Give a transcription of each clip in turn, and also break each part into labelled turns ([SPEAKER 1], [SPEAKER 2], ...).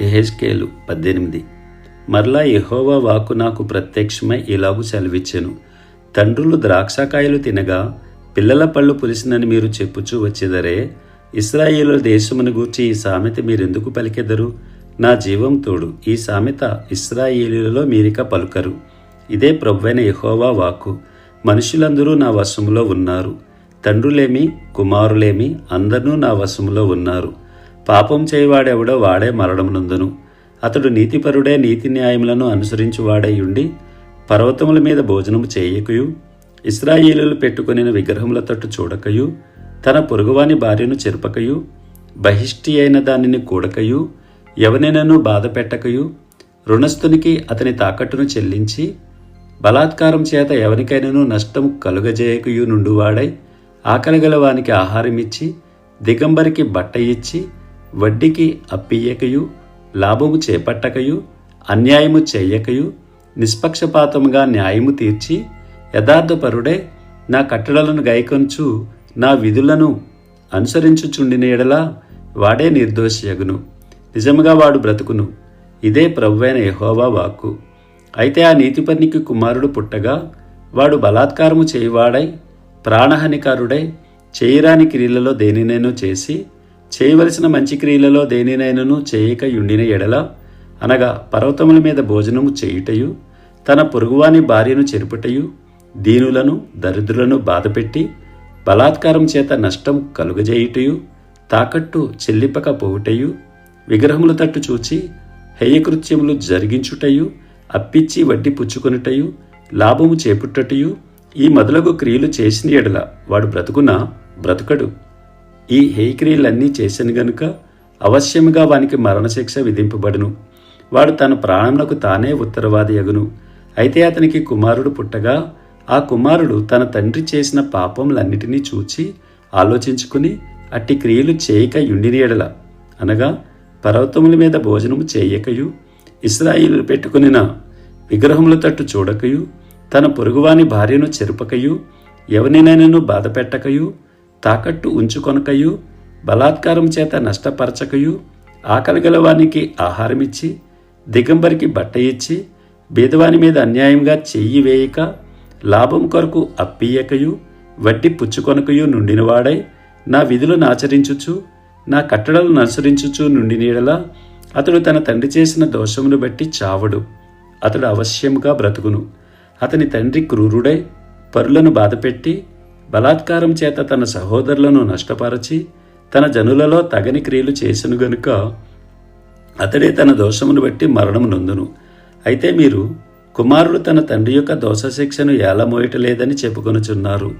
[SPEAKER 1] ఎహెజ్కేలు పద్దెనిమిది. మరలా యహోవా వాక్కు నాకు ప్రత్యక్షమై ఇలాగు సెలవిచ్చెను. తండ్రులు ద్రాక్షకాయలు తినగా పిల్లల పళ్ళు పులిసినని మీరు చెప్పుచూ వచ్చేదరే ఇస్రాయేలు దేశమును గూర్చి ఈ సామెత మీరెందుకు పలికెదరు? నా జీవం తోడు ఈ సామెత ఇస్రాయేలీలలో మీరిక పలుకరు. ఇదే ప్రభువైన యహోవా వాక్కు. మనుషులందరూ నా వశములో ఉన్నారు. తండ్రులేమి కుమారులేమి అందరూ నా వశములో ఉన్నారు. పాపం చేయవాడెవడో వాడే మరణమునందును. అతడు నీతిపరుడే నీతి న్యాయములను అనుసరించువాడై ఉండి పర్వతముల మీద భోజనము చేయకయు ఇస్రాయేలులు పెట్టుకుని విగ్రహముల తట్టు చూడకయు తన పొరుగువాని భార్యను చెరుపకయు బహిష్టి అయిన దానిని కూడకయు ఎవనైనాను బాధ పెట్టకయు రుణస్థునికి అతని తాకట్టును చెల్లించి బలాత్కారం చేత ఎవరికైనాను నష్టం కలుగజేయకయు నుండువాడై ఆకలిగల వానికి ఆహారమిచ్చి దిగంబరికి బట్ట ఇచ్చి వడ్డీకి అప్పియ్యకయు లాభము చేపట్టకయు అన్యాయము చేయకయు నిష్పక్షపాతముగా న్యాయము తీర్చి యథార్థపరుడే నా కట్టడలను గైకొంచు నా విధులను అనుసరించుచుండిన ఎడల వాడే నిర్దోషియగును. నిజముగా వాడు బ్రతుకును. ఇదే ప్రభువైన యెహోవా వాక్కు. అయితే ఆ నీతిపర్నికి కుమారుడు పుట్టగా వాడు బలాత్కారము చేయువాడై ప్రాణహానికారుడై చేయరాని క్రియలలో దేనినైనా చేసి చేయవలసిన మంచి క్రియలలో దేనినైనను చేయక యుండిన ఎడల అనగా పర్వతముల మీద భోజనము చేయుటయు తన పొరుగువాని భార్యను చెరుపుటయు దీనులను దరిద్రులను బాధపెట్టి బలాత్కారం చేత నష్టం కలుగజేయుటయు తాకట్టు చెల్లిపక పోవుటయు విగ్రహముల తట్టు చూచి హేయకృత్యములు జరిగించుటయు అప్పిచ్చి వడ్డీ పుచ్చుకొనుటయు లాభము చేపుట్టటయు ఈ మొదలగు క్రియలు చేసిన ఎడల వాడు బ్రతుకునా? బ్రతుకడు. ఈ హేయక్రియలన్నీ చేశాను గనుక అవశ్యముగా వానికి మరణశిక్ష విధింపబడును. వాడు తన ప్రాణములకు తానే ఉత్తరవాది అగును. అయితే అతనికి కుమారుడు పుట్టగా ఆ కుమారుడు తన తండ్రి చేసిన పాపములన్నిటినీ చూచి ఆలోచించుకుని అట్టి క్రియలు చేయక యుండినిడల అనగా పర్వతముల మీద భోజనము చేయకయు ఇస్రాయిలు పెట్టుకునిన విగ్రహముల తట్టు చూడకయు తన పొరుగువాని భార్యను చెరుపకయు ఎవరినైనాను బాధపెట్టకయు తాకట్టు ఉంచుకొనకయు బలాత్కారం చేత నష్టపరచకయు ఆకలి గలవానికి ఆహారమిచ్చి దిగంబరికి బట్ట ఇచ్చి బీదవాని మీద అన్యాయంగా చెయ్యి వేయక లాభం కొరకు అప్పియకయు వడ్డీ పుచ్చుకొనకయు నుండినవాడై నా విధులను ఆచరించుచు నా కట్టడలను అనుసరించుచు నుండి నీడలా అతడు తన తండ్రి చేసిన దోషమును బట్టి చావడు. అతడు అవశ్యముగా బ్రతుకును. అతని తండ్రి క్రూరుడై పరులను బాధపెట్టి బలాత్కారం చేత తన సహోదరులను నష్టపరచి తన జనులలో తగని క్రియలు చేసెను గనుక అతడే తన దోషమును బట్టి మరణము నొందును. అయితే మీరు కుమారుడు తన తండ్రి యొక్క దోషశిక్షను ఏలమోయటలేదని చెప్పుకొనుచున్నారు.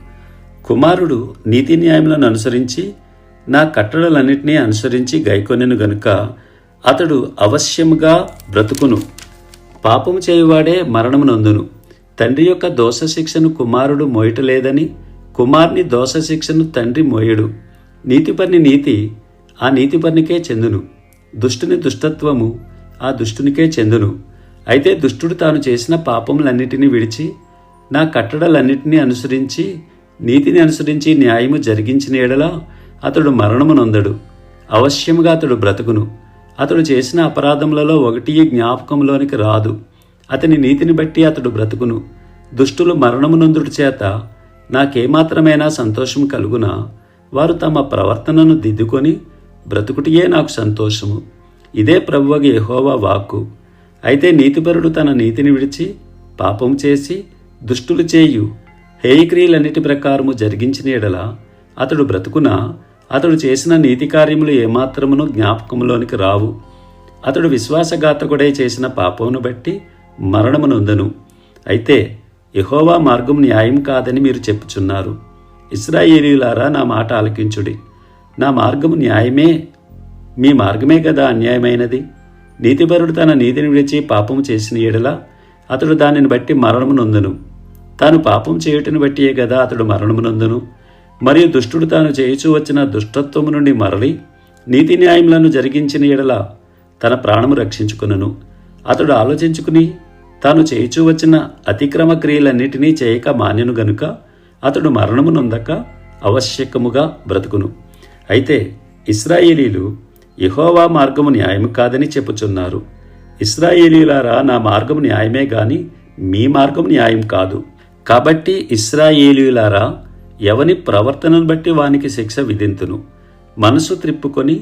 [SPEAKER 1] కుమారుడు నీతి న్యాయములను అనుసరించి నా కట్టడలన్నింటినీ అనుసరించి గైకొనెను గనుక అతడు అవశ్యముగా బ్రతుకును. పాపము చేయువాడే మరణము నొందును. తండ్రి యొక్క దోషశిక్షను కుమారుడు మోయటలేదని కుమార్ని దోష శిక్షను తండ్రి మోయడు. నీతిపర్ని నీతి ఆ నీతిపర్నికే చెందును. దుష్టుని దుష్టత్వము ఆ దుష్టునికే చెందును. అయితే దుష్టుడు తాను చేసిన పాపములన్నిటినీ విడిచి నా కట్టడలన్నిటినీ అనుసరించి నీతిని అనుసరించి న్యాయము జరిగించిన ఎడల అతడు మరణము నొందడు. అవశ్యముగా అతడు బ్రతుకును. అతడు చేసిన అపరాధములలో ఒకటి జ్ఞాపకంలోనికి రాదు. అతని నీతిని బట్టి అతడు బ్రతుకును. దుష్టులు మరణమునందుడి చేత నాకేమాత్రమైనా సంతోషం కలుగునా? వారు తమ ప్రవర్తనను దిద్దుకొని బ్రతుకుటియే నాకు సంతోషము. ఇదే ప్రభువగ యహోవా వాక్కు. అయితే నీతిపరుడు తన నీతిని విడిచి పాపం చేసి దుష్టులు చేయు. హేయక్రియలన్నిటి ప్రకారము జరిగించిన ఎడల అతడు బ్రతుకున? అతడు చేసిన నీతి కార్యములు ఏమాత్రమును జ్ఞాపకములోనికి రావు. అతడు విశ్వాసఘాతకుడై చేసిన పాపమును బట్టి మరణమునుందను అయితే యహోవా మార్గం న్యాయం కాదని మీరు చెప్పుచున్నారు. ఇస్రాయేలీలారా నా మాట ఆలకించుడి. నా మార్గము న్యాయమే మీ మార్గమే కదా అన్యాయమైనది. నీతిపరుడు తన నీతిని విడిచి పాపము చేసిన ఎడల అతడు దానిని బట్టి మరణము నొందును. తాను పాపం చేయుటను బట్టియే కదా అతడు మరణము నొందును. మరియు దుష్టుడు తాను చేయుచూ వచ్చిన దుష్టత్వము నుండి మరలి నీతి న్యాయములను జరిగించిన ఎడల తన ప్రాణము రక్షించుకును అతడు ఆలోచించుకుని తాను చేయుచూ వచ్చిన అతిక్రమ క్రియలన్నిటినీ చేయక మాన్యను గనుక అతడు మరణము నొందక అవశ్యకముగా బ్రతుకును. అయితే ఇస్రాయేలీలు ఇహోవా మార్గము న్యాయము కాదని చెప్పుచున్నారు. ఇస్రాయేలీలారా నా మార్గము న్యాయమే గాని మీ మార్గం న్యాయం కాదు. కాబట్టి ఇస్రాయేలీలారా ఎవని ప్రవర్తనను బట్టి వానికి శిక్ష విధింతును? మనసు త్రిప్పుకొని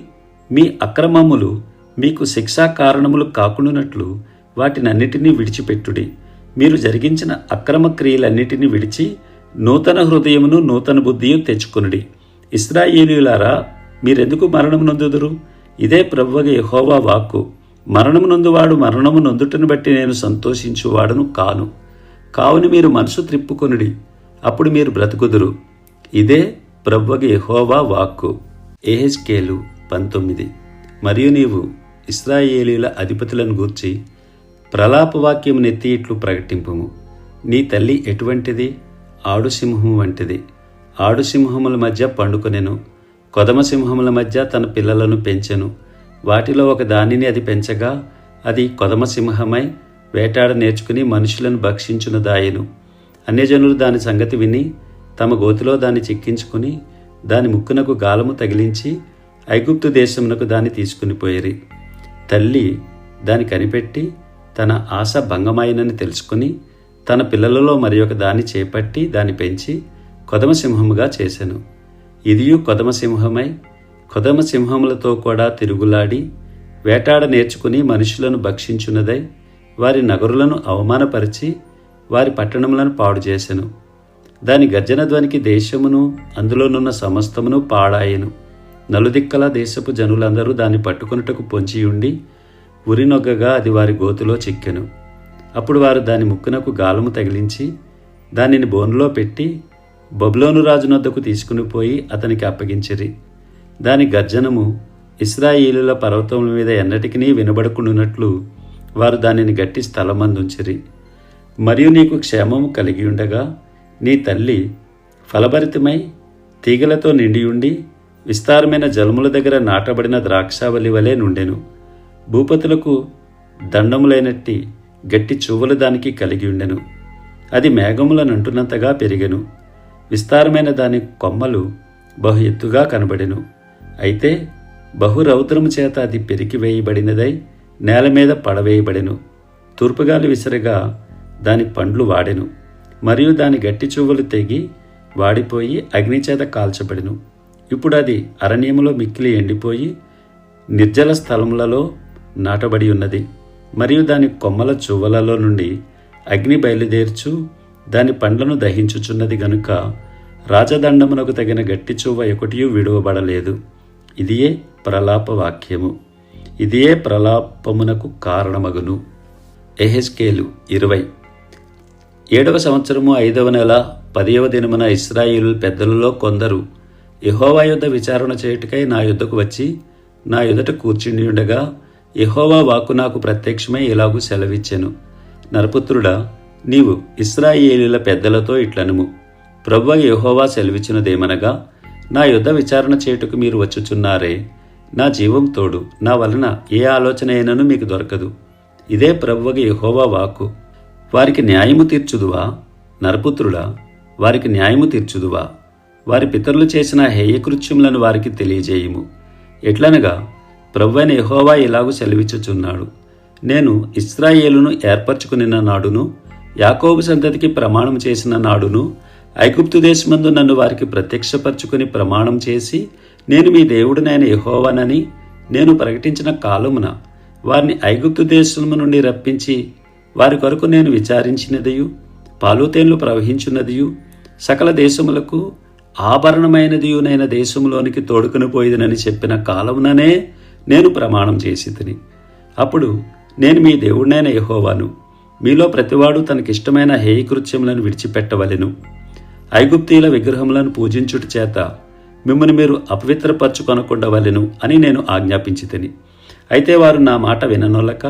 [SPEAKER 1] మీ అక్రమములు మీకు శిక్షా కారణములు కాకుండానట్లు వాటినన్నిటినీ విడిచిపెట్టుడి. మీరు జరిగించిన అక్రమ క్రియలన్నిటినీ విడిచి నూతన హృదయమును నూతన బుద్ధియు తెచ్చుకొనుడి. ఇస్రాయేలీలారా మీరెందుకు మరణము నొందుదురు? ఇదే ప్రవ్వగ యహోవా వాక్కు. మరణము నొందువాడు మరణము నొందుటను బట్టి నేను సంతోషించువాడును కాను. కావున మీరు మనసు త్రిప్పుకొనుడి. అప్పుడు మీరు బ్రతుకుదురు. ఇదే ప్రవ్వగ యహోవా వాక్కు. ఏహెచ్కేలు పంతొమ్మిది. మరియు నీవు ఇస్రాయేలీల అధిపతులను గూర్చి ప్రలాపవాక్యం నెత్తి ఇట్లు ప్రకటింపుము. నీ తల్లి ఎటువంటిది? ఆడుసింహము వంటిది. ఆడుసింహముల మధ్య పండుకొనెను. కొదమ సింహముల మధ్య తన పిల్లలను పెంచెను. వాటిలో ఒక దానిని అది పెంచగా అది కొదమ సింహమై వేటాడ నేర్చుకుని మనుషులను భక్షించునదాయెను అన్యజనులు దాని సంగతి విని తమ గోతిలో దాన్ని చిక్కించుకుని దాని ముక్కునకు గాలము తగిలించి ఐగుప్తు దేశమునకు దాన్ని తీసుకుని పోయేరి. తల్లి దాని కనిపెట్టి తన ఆశ భంగమైనని తెలుసుకుని తన పిల్లలలో మరి ఒక దాన్ని చేపట్టి దాన్ని పెంచి కొదమ సింహముగా చేసెను. ఇదియు కొదమసింహమై సింహమై కొదమ సింహములతో కూడా తిరుగులాడి వేటాడ నేర్చుకుని మనుషులను భక్షించున్నదై వారి నగరులను అవమానపరిచి వారి పట్టణములను పాడు చేసెను. దాని గర్జన ధ్వనికి దేశమును అందులోనున్న సమస్తమును పాడాయెను. నలుదిక్కల దేశపు జనులందరూ దాన్ని పట్టుకొనుటకు పొంచియుండి ఉరినొగ్గగా అది వారి గోతులో చిక్కెను. అప్పుడు వారు దాని ముక్కునకు గాలము తగిలించి దానిని బోనులో పెట్టి బబులోను రాజునొద్దకు తీసుకుని పోయి అతనికి అప్పగించిరి. దాని గర్జనము ఇస్రాయిలుల పర్వతముల మీద ఎన్నటికీ వినబడుకున్నట్లు వారు దానిని గట్టి స్థలమందుంచిరి. మరియు నీకు క్షేమము కలిగి ఉండగా నీ తల్లి ఫలభరితమై తీగలతో నిండియుండి విస్తారమైన జలముల దగ్గర నాటబడిన ద్రాక్షావళి వలె నుండెను. భూపతులకు దండములైనట్టి గట్టి చువ్వలు దానికి కలిగి ఉండెను. అది మేఘములనంటున్నంతగా పెరిగెను. విస్తారమైన దాని కొమ్మలు బహు ఎత్తుగా కనబడెను. అయితే బహురౌద్రము చేత అది పెరికి వేయబడినదై నేల మీద పడవేయబడెను. తూర్పుగాలి విసరగా దాని పండ్లు వాడెను. మరియు దాని గట్టి చువ్వలు తెగి వాడిపోయి అగ్నిచేత కాల్చబడెను. ఇప్పుడు అది అరణ్యములో మిక్కిలి ఎండిపోయి నిర్జల స్థలములలో నాటబడి ఉన్నది. మరియు దాని కొమ్మల చువ్వలలో నుండి అగ్ని బయలుదేర్చు దాని పండ్లను దహించుచున్నది గనుక రాజదండమునకు తగిన గట్టి చువ్వ ఒకటియు విడువబడలేదు. ఇదియే ప్రలాప వాక్యము ఇదియే ప్రలాపమునకు కారణమగును. ఎహెస్కేలు ఇరవై. ఏడవ సంవత్సరము ఐదవ నెల పదియవ దినమున ఇస్రాయిల్ పెద్దలలో కొందరు యహోవా యుద్ధ విచారణ చేయుటకై నా యుద్ధకు వచ్చి నా ఎదుట కూర్చుండి ఉండగా యహోవా వాక్కు నాకు ప్రత్యక్షమై ఇలాగూ సెలవిచ్చెను. నరపుత్రుడా నీవు ఇస్రాయేలీల పెద్దలతో ఇట్లనుము. ప్రవ్వ యహోవా సెలవిచ్చినదేమనగా నా యుద్ధ విచారణ చేయుటకు మీరు వచ్చుచున్నారే. నా జీవం తోడు నా వలన ఏ ఆలోచన అయినను మీకు దొరకదు. ఇదే ప్రవ్వగ యహోవా వాక్కు. వారికి న్యాయము తీర్చుదువా? నరపుత్రుడా వారికి న్యాయము తీర్చుదువా? వారి పితరులు చేసిన హేయకృత్యములను వారికి తెలియజేయము. ఎట్లనగా ప్రవ్వైన యహోవా ఇలాగు సెలవిచ్చుచున్నాడు. నేను ఇస్రాయేలును ఏర్పరచుకునిన నాడును యాకోబు సంతతికి ప్రమాణం చేసిన నాడును ఐగుప్తు దేశమందు నన్ను వారికి ప్రత్యక్షపరచుకుని ప్రమాణం చేసి నేను మీ దేవుడినైన యహోవానని నేను ప్రకటించిన కాలమున వారిని ఐగుప్తు దేశము నుండి రప్పించి వారి కొరకు నేను విచారించినదియు పాలుతేన్లు ప్రవహించున్నదియు సకల దేశములకు ఆభరణమైనదియునైన దేశంలోనికి తోడుకుని పోయిదనని చెప్పిన కాలముననే నేను ప్రమాణం చేసి తిని. అప్పుడు నేను మీ దేవుడినైన యహోవాను. మీలో ప్రతివాడు తనకిష్టమైన హేయకృత్యములను విడిచిపెట్టవలెను. ఐగుప్తీల విగ్రహములను పూజించుట చేత మిమ్మల్ని మీరు అపవిత్రపరచుకొనకుండవలెను అని నేను ఆజ్ఞాపించి తిని. అయితే వారు నా మాట విననొల్లక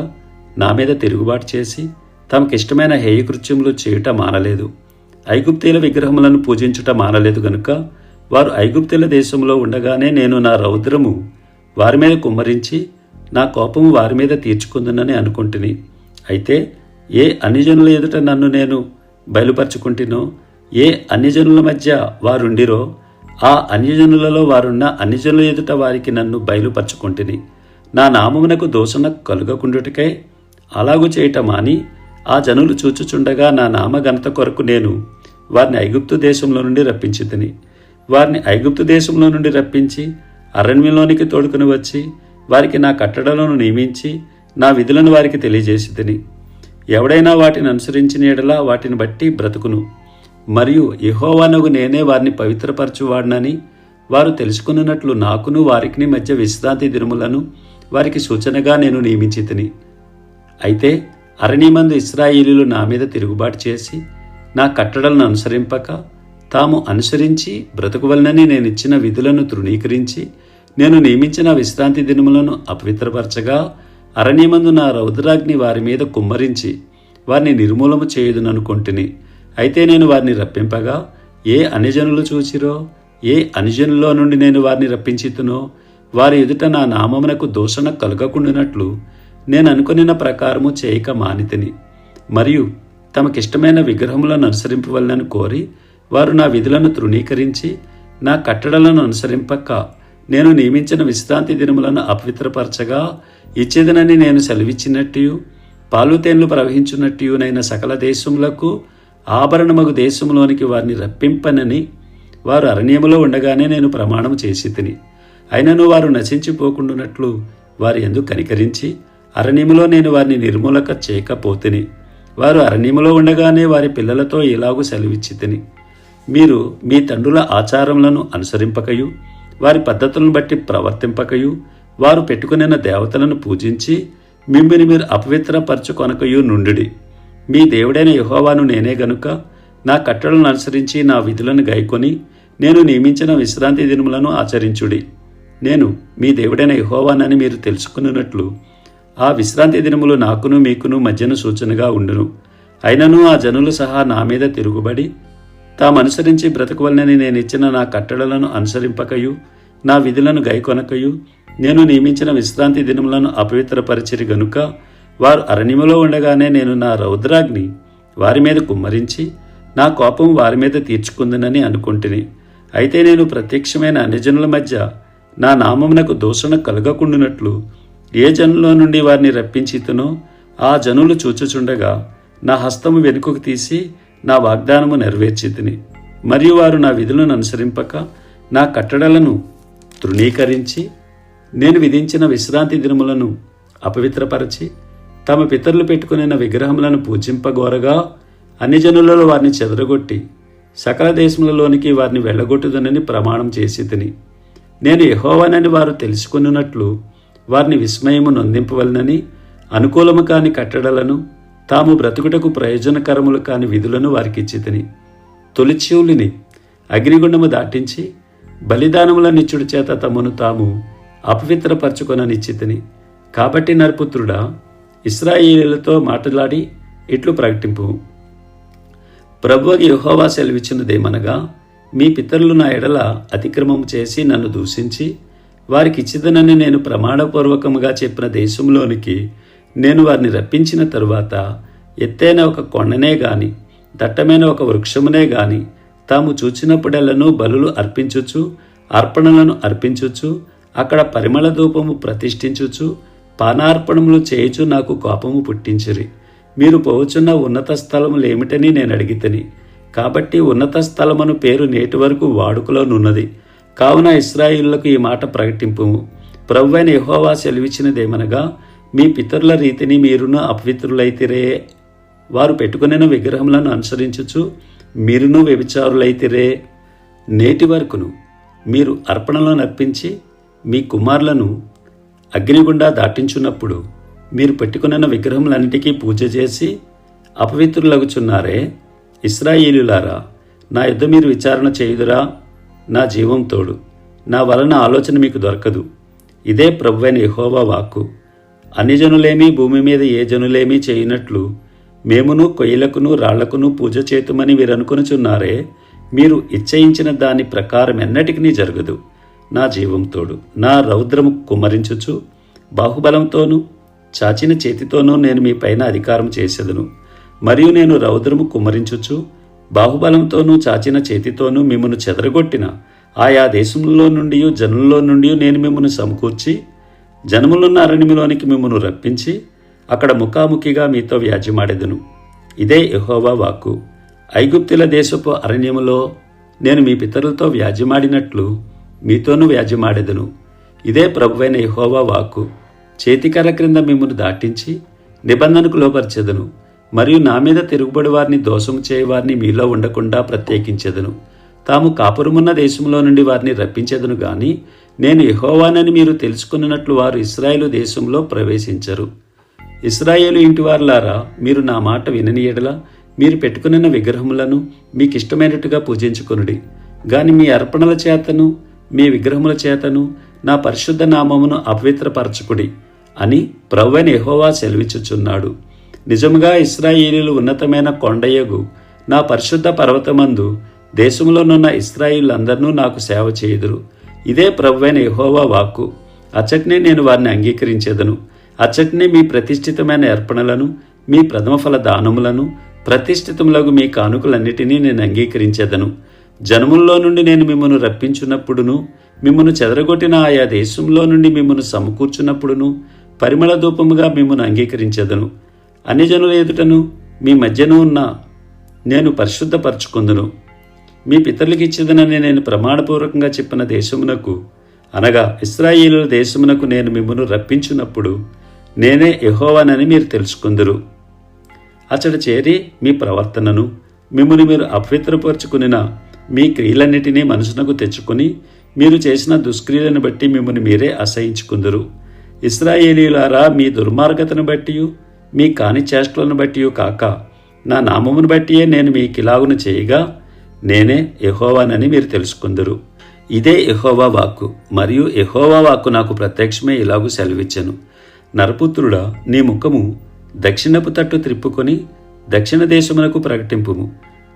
[SPEAKER 1] నా మీద తిరుగుబాటు చేసి తమకిష్టమైన హేయకృత్యములు చేయుట మానలేదు. ఐగుప్తీల విగ్రహములను పూజించుట మానలేదు గనుక వారు ఐగుప్తీల దేశంలో ఉండగానే నేను నా రౌద్రము వారి మీద కుమ్మరించి నా కోపము వారి మీద తీర్చుకుందునని అనుకుంటుని. అయితే ఏ అన్యజనుల ఎదుట నన్ను నేను బయలుపరుచుకుంటునో ఏ అన్యజనుల మధ్య వారుండిరో ఆ అన్యజనులలో వారున్న అన్యజనుల ఎదుట వారికి నన్ను బయలుపరచుకుంటుని. నా నామమునకు దోషణ కలుగకుండుటకై అలాగు చేయటమాని ఆ జనులు చూచుచుండగా నా నామ ఘనత కొరకు నేను వారిని ఐగుప్తు దేశంలో నుండి రప్పించి తిని వారిని ఐగుప్తు దేశంలో నుండి రప్పించి అరణ్యంలోనికి తోడుకుని వచ్చి వారికి నా కట్టడలను నియమించి నా విధులను వారికి తెలియజేసి తిని ఎవడైనా వాటిని అనుసరించిన ఎడలా వాటిని బట్టి బ్రతుకును. మరియు యహోవానగు నేనే వారిని పవిత్రపరచువాడినని వారు తెలుసుకున్నట్లు నాకును వారికి మధ్య విశ్రాంతి దినములను వారికి సూచనగా నేను నియమించి తిని అయితే అరణ్యమందు ఇస్రాయేలీలు నా మీద తిరుగుబాటు చేసి నా కట్టడలను అనుసరింపక తాము అనుసరించి బ్రతుకువలనని నేను ఇచ్చిన విధులను తృణీకరించి నేను నియమించిన విశ్రాంతి దినములను అపవిత్రపరచగా అరణ్యమందు నా రౌద్రాగ్ని వారి మీద కుమ్మరించి వారిని నిర్మూలము చేయుదుననుకొంటిని. అయితే నేను వారిని రప్పింపగా ఏ అనిజనులు చూచిరో ఏ అనిజనులో నుండి నేను వారిని రప్పించితునో వారి ఎదుట నా నామమునకు దోషణ కలుగకుండానట్లు నేను అనుకునిన ప్రకారము చేయక మానితిని. మరియు తమకిష్టమైన విగ్రహములను అనుసరింపవలనని కోరి వారు నా విధులను తృణీకరించి నా కట్టడలను అనుసరింపక నేను నియమించిన విశ్రాంతి దినములను అపవిత్రపరచగా ఇచ్చేదనని నేను సెలవిచ్చినట్టు పాలుతేన్లు ప్రవహించున్నట్టునైన సకల దేశములకు ఆభరణమగు దేశంలోనికి వారిని రప్పింపనని వారు అరణ్యములో ఉండగానే నేను ప్రమాణం చేసి తిని అయినను వారు నశించిపోకుండానట్లు వారు ఎందుకు కనికరించి అరణ్యములో నేను వారిని నిర్మూలక చేయకపోతిని. వారు అరణ్యములో ఉండగానే వారి పిల్లలతో ఇలాగూ సెలవిచ్చి తిని మీరు మీ తండ్రుల ఆచారములను అనుసరింపకయు వారి పద్ధతులను బట్టి ప్రవర్తింపకయు వారు పెట్టుకునిన దేవతలను పూజించి మిమ్మల్ని మీరు అపవిత్రపరచుకొనకయు నుండి మీ దేవుడైన యహోవాను నేనే గనుక నా కట్టడలను అనుసరించి నా విధులను గైకొని నేను నియమించిన విశ్రాంతి దినములను ఆచరించుడి. నేను మీ దేవుడైన యహోవానని మీరు తెలుసుకున్నట్లు ఆ విశ్రాంతి దినములు నాకును మీకును మధ్యన సూచనగా ఉండును. అయినను ఆ జనులు సహా నా మీద తిరుగుబడి తాము అనుసరించి బ్రతకవలనని నేను ఇచ్చిన నా కట్టడలను అనుసరింపకయు నా విధులను గైకొనకయు. నేను నియమించిన విశ్రాంతి దినములను అపవిత్రపరిచిరి గనుక వారు అరణ్యములో ఉండగానే నేను నా రౌద్రాగ్ని వారి మీద కుమ్మరించి నా కోపం వారి మీద తీర్చుకుందనని అనుకుంటుని. అయితే నేను ప్రత్యక్షమైన అన్యజనుల మధ్య నా నామమునకు దూషణ కలగకుండునట్లు ఏ జనులో నుండి వారిని రప్పించితునో ఆ జనులు చూచుచుండగా నా హస్తము వెనుకకు తీసి నా వాగ్దానము నెరవేర్చితిని. మరియు వారు నా విధులను అనుసరింపక నా కట్టడలను తృణీకరించి నేను విధించిన విశ్రాంతి దినములను అపవిత్రపరచి తమ పితరులు పెట్టుకునిన విగ్రహములను పూజింపగోరగా అన్ని జనులలో వారిని చెదరగొట్టి సకల దేశములలోనికి వారిని వెళ్ళగొట్టుదనని ప్రమాణం చేసి తిని నేను యహోవానని వారు తెలుసుకున్నట్లు వారిని విస్మయము నొందింపవలనని అనుకూలము కాని కట్టడలను తాము బ్రతుకుటకు ప్రయోజనకరములు కాని విధులను వారికిచ్చితిని తొలిచూలిని అగ్నిగుండము దాటించి బలిదానములనిచ్చుడి చేత తమను తాము అపవిత్రపరచుకొననిచ్చితిని కాబట్టి నరపుత్రుడా ఇస్రాయేలీలతో మాట్లాడి ఇట్లు ప్రకటింపు. ప్రభువకి యుహోవా సెలవిచ్చినదేమనగా మీ పితరులు నా ఎడల అతిక్రమం చేసి నన్ను దూషించి వారికి ఇచ్చిదనని నేను ప్రమాణపూర్వకముగా చెప్పిన దేశంలోనికి నేను వారిని రప్పించిన తరువాత ఎత్తైన ఒక కొండనే గాని దట్టమైన ఒక వృక్షమునే గాని తాము చూచినప్పుడెల్లను బలులు అర్పించుచు అర్పణలను అర్పించుచు అక్కడ పరిమళ ధూపము ప్రతిష్ఠించుచు పానార్పణములు చేయుచు నాకు కోపము పుట్టించిరి. మీరు పోవచున్న ఉన్నత స్థలములేమిటని నేను అడిగితని. కాబట్టి ఉన్నత స్థలమను పేరు నేటి వరకు వాడుకలోనున్నది కావున ఇస్రాయిళ్ళకు ఈ మాట ప్రకటింపు ప్రభువైన యెహోవా సెలవిచ్చినదేమనగా మీ పితరుల రీతిని మీరును అపవిత్రులైతిరే. వారు పెట్టుకునిన విగ్రహములను అనుసరించుచు మీరును వ్యభిచారులైతిరే. నేటి వరకును మీరు అర్పణలను అర్పించి మీ కుమారులను అగ్నిగుండా దాటించున్నప్పుడు మీరు పెట్టుకున్న విగ్రహములన్నిటికీ పూజ చేసి అపవిత్రులగుచున్నారే. ఇస్రాయేలులారా నా యుద్ధ మీరు విచారణ చేయుదురా. నా జీవం తోడు. నా వలన ఆలోచన మీకు దొరకదు. ఇదే ప్రభువైన యహోవా వాక్కు. అన్ని జనులేమీ భూమి మీద ఏ జనులేమీ చేయనట్లు మేమును కొయ్యలకును రాళ్ళకును పూజ చేతుమని మీరు మీరు ఇచ్చయించిన దాని ప్రకారం ఎన్నటికీ జరగదు. నా జీవంతోడు నా రౌద్రము కుమ్మరించుచు బాహుబలంతోనూ చాచిన చేతితోనూ నేను మీ పైన అధికారం చేసేదను. మరియు నేను రౌద్రము కుమరించుచు బాహుబలంతోనూ చాచిన చేతితోనూ మిమ్మను చెదరగొట్టిన ఆయా దేశంలో నుండి జనుల్లో నుండి నేను మిమ్మల్ని సమకూర్చి జనములున్న అరణ్యములోనికి మిమ్మల్ని రప్పించి అక్కడ ముఖాముఖిగా మీతో వ్యాజ్యమాడెదను. ఇదే యహోవా వాక్కు. ఐగుప్తుల దేశపు అరణ్యములో నేను మీ పితరులతో వ్యాజ్యమాడినట్లు మీతోనూ వ్యాజ్యమాడెదను. ఇదే ప్రభువైన యహోవా వాక్కు. చేతికర క్రింద మిమ్మల్ని దాటించి నిబంధనకు లోపరిచెదను మరియు నా మీద తిరుగుబడి వారిని దోషము చేయవారిని మీలో ఉండకుండా ప్రత్యేకించెదను. తాము కాపురమున్న దేశంలో నుండి వారిని రప్పించెదను గాని నేను యహోవానని మీరు తెలుసుకున్నట్లు వారు ఇస్రాయేలు దేశంలో ప్రవేశించరు. ఇస్రాయేలు ఇంటి వారులారా మీరు నా మాట వినని మీరు పెట్టుకున్న విగ్రహములను మీకు ఇష్టమైనట్టుగా పూజించుకొనుడి. గాని మీ అర్పణల చేతను మీ విగ్రహముల చేతను నా పరిశుద్ధ నామమును అపవిత్రపరచుకుడి అని ప్రవ్వైన యెహోవా సెలవిచ్చుచున్నాడు. నిజముగా ఇస్రాయేలీలు ఉన్నతమైన కొండయగు నా పరిశుద్ధ పర్వతమందు దేశంలోనున్న ఇస్రాయిలందరినూ నాకు సేవ చేయుదురు. ఇదే ప్రభువైన యహోవా వాక్కు. అచ్చటినే నేను వారిని అంగీకరించేదను. అచ్చటినే మీ ప్రతిష్ఠితమైన అర్పణలను మీ ప్రథమఫల దానములను ప్రతిష్ఠితములకు మీ కానుకలన్నిటినీ నేను అంగీకరించేదను. జనముల్లో నుండి నేను మిమ్మను రప్పించున్నప్పుడును మిమ్మల్ని చెదరగొట్టిన ఆయా దేశంలో నుండి మిమ్మను సమకూర్చున్నప్పుడును పరిమళ ధూపముగా మిమ్మల్ని అంగీకరించేదను. అన్ని జనుల ఎదుటను మీ మధ్యను ఉన్న నేను పరిశుద్ధపరచుకుందును. మీ పితరులకు ఇచ్చేదనని నేను ప్రమాణపూర్వకంగా చెప్పిన దేశమునకు అనగా ఇస్రాయిలు దేశమునకు నేను మిమ్మను రప్పించినప్పుడు నేనే యహోవానని మీరు తెలుసుకుందరు. అతడు చేరి మీ ప్రవర్తనను మిమ్మల్ని మీరు అపవిత్రపరుచుకునిన మీ క్రియలన్నిటినీ మనసునకు తెచ్చుకుని మీరు చేసిన దుష్క్రియలను బట్టి మిమ్మల్ని మీరే అసహించుకుందరు. ఇస్రాయేలీలారా మీ దుర్మార్గతను బట్టి మీ కాని చేష్టలను బట్టి కాక నా నామమును బట్టియే నేను మీకు ఇలాగును చేయగా నేనే యహోవానని మీరు తెలుసుకుందరు. ఇదే యహోవా వాక్కు. మరియు యహోవా వాక్కు నాకు ప్రత్యక్షమే ఇలాగూ సెలవిచ్చాను. నరపుత్రుడా నీ ముఖము దక్షిణపు తట్టు త్రిప్పుకొని దక్షిణ దేశమునకు ప్రకటింపుము.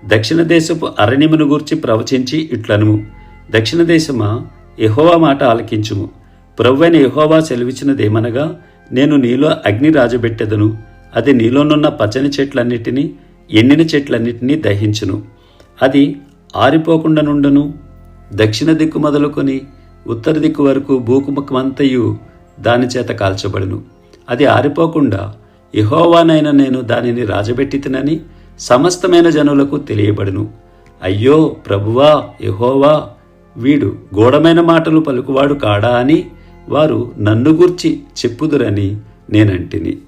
[SPEAKER 1] దక్షిణ దేశపు అరణ్యమును గూర్చి ప్రవచించి ఇట్లనుము. దక్షిణ దేశమా యహోవా మాట ఆలకించుము. ప్రవ్వైన యహోవా సెలవిచ్చినదేమనగా నేను నీలో అగ్ని రాజబెట్టెదను. అది నీలోనున్న పచ్చని చెట్లన్నిటినీ ఎండిన చెట్లన్నిటినీ దహించును. అది ఆరిపోకుండా నుండను. దక్షిణ దిక్కు మొదలుకొని ఉత్తర దిక్కు వరకు భూకుముఖమంతయు దాని చేత కాల్చబడును. అది ఆరిపోకుండా ఇహోవానైన నేను దానిని రాజబెట్టితినని సమస్తమైన జనులకు తెలియబడును. అయ్యో ప్రభువా యహోవా వీడు గూఢమైన మాటలు పలుకువాడు కాడా అని వారు నన్ను గూర్చి చెప్పుదురని నేనంటిని.